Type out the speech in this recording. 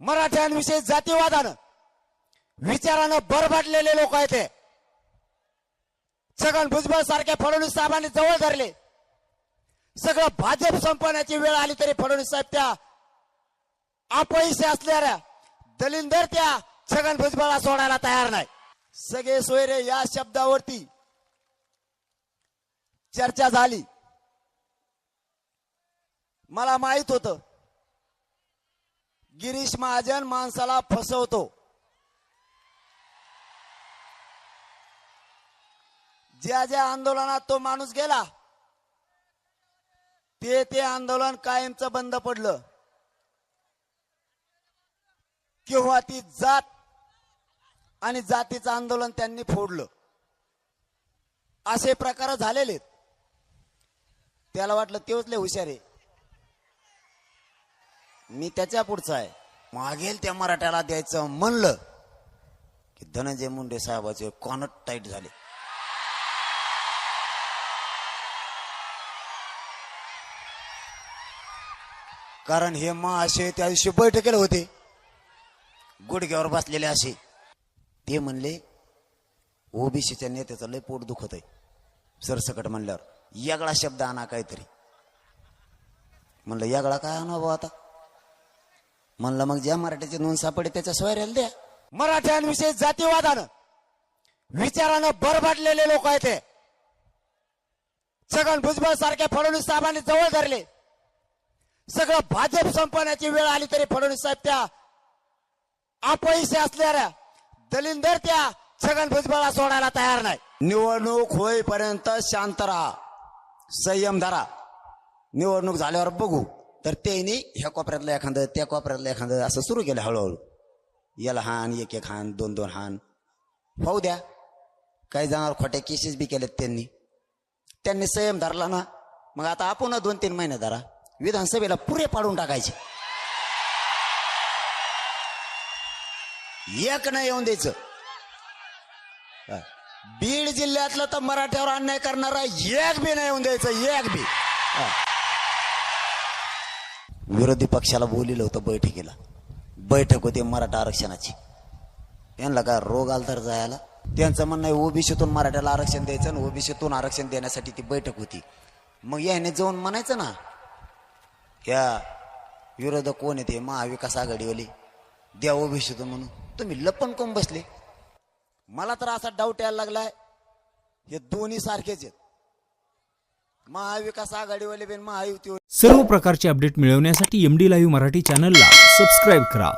मराठ्यांविषयी जातीवादानं विचारानं बरबाटलेले लोक आहेत ते छगन भुजबळ सारख्या फडणवीस साहेबांनी जवळ धरले. सगळं भाजप संपवण्याची वेळ आली तरी फडणवीस साहेब त्या अपयशी असणाऱ्या दलिंदर त्या छगन भुजबळला सोडायला तयार नाही. सगळे सोयरे या शब्दावरती चर्चा झाली. मला माहीत होतं गिरीश महाजन माणसाला फसवतो. ज्या ज्या आंदोलनात तो माणूस गेला ते ते आंदोलन कायमचं बंद पडलं. किंवा ती जात आणि जातीचं आंदोलन त्यांनी फोडलं. असे प्रकार झालेले त्याला वाटलं तेच लय हुशार आहे. मी त्याच्या पुढचा आहे. मागेल त्या मराठ्याला द्यायचं म्हणलं की धनंजय मुंडे साहेबाचे कॉनट टाईट झाले. कारण हे मा असे त्या दिवशी बैठकीला होते. गुडघ्यावर बसलेले असे. ते म्हणले ओबीसीच्या नेत्याचं लय पोट दुखत आहे. सरसकट म्हणल्यावर यागळा शब्द आणा काहीतरी. म्हणलं यागळा काय आणा बाबा आता? म्हणलं मग ज्या मराठ्याची नोंद सापडे त्याच्या सोयऱ्याला द्या. मराठ्यांविषयी जातीवादानं विचारानं बरबाटलेले लोक आहेत ते छगन भुजबळ सारख्या फडणवीस साहेबांनी जवळ धरले. सगळं भाजप संपवण्याची वेळ आली तरी फडणवीस साहेब त्या अपयशी असणाऱ्या दलिंदर त्या छगन भुजबळला सोडायला तयार नाही. निवडणूक होईपर्यंत शांत राहा संयम धरा. निवडणूक झाल्यावर बघू. तर त्यांनी ह्या कोपऱ्यातलं एखादं त्या कोपऱ्यातलं एखादं असं सुरू केलं हळूहळू. याला हान एक एक हान दोन दोन हान. होऊ द्या. काही जणांवर खोट्या केसेस बी केलेत त्यांनी. त्यांनी संयम धरला ना मग आता आपण दोन तीन महिने धरा. विधानसभेला पुरे पाडून टाकायचे. एक नाही येऊन द्यायचं. बीड जिल्ह्यातलं तर मराठ्यावर अन्याय करणारा एक बी नाही येऊन द्यायचं एक बी. हा. विरोधी पक्षाला बोलिलं होतं बैठकीला. बैठक होती मराठा आरक्षणाची. यांना काय रोग आला तर जायला? त्यांचं म्हणणं आहे ओबीसीतून मराठ्याला आरक्षण द्यायचं आणि ओबीसीतून आरक्षण देण्यासाठी ती बैठक होती. मग याने जाऊन म्हणायचं ना या विरोधक कोण येते महाविकास आघाडीवाली. द्या ओबीसीतून म्हणून. तुम्ही लपन कोण बसले. मला तर असा डाऊट यायला लागलाय. हे दोन्ही सारखेच आहेत. महाविकास आघाडीवाले बिन महायुतीवाले सर्व प्रकारचे अपडेट मिळवण्यासाठी एम डी लाईव्ह मराठी चॅनलला सबस्क्राईब करा.